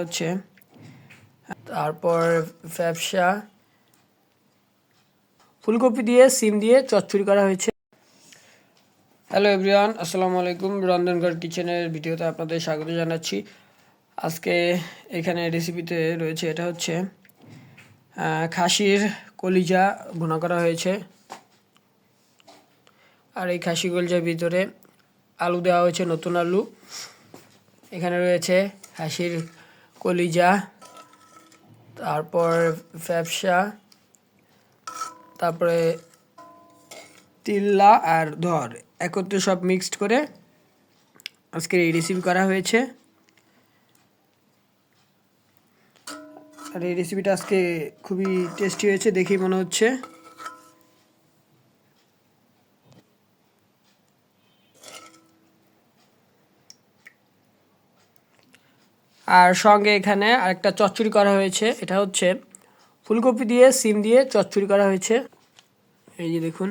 হচ্ছে। তারপর ব্যবসা। ফুলকপি দিয়ে সিম দিয়ে চচ্চড়ি করা হয়েছে। হ্যালো এভরিওয়ান আসসালামু আলাইকুম। রন্ধনগড় কিচেনের ভিডিওতে আপনাদের স্বাগত জানাচ্ছি। আজকে এখানে রেসিপিতে রয়েছে এটা হচ্ছে খাসির কলিজা ভুনা করা হয়েছে। আর এই খাসি কলিজার ভিতরে আলু দেওয়া হয়েছে নতুন আলু। এখানে রয়েছে হাসির কলিজা তারপর ব্যবসা তারপরে তিল্লা আর ধর, একত্রে সব মিক্সড করে আজকের এই রেসিপি করা হয়েছে। আর এই রেসিপিটা আজকে খুবই টেস্টি হয়েছে, দেখেই মনে হচ্ছে। আর সঙ্গে এখানে আরেকটা চচ্চড়ি করা হয়েছে, এটা হচ্ছে ফুলকপি দিয়ে, সিম দিয়ে চচ্চড়ি করা হয়েছে। এই যে দেখুন।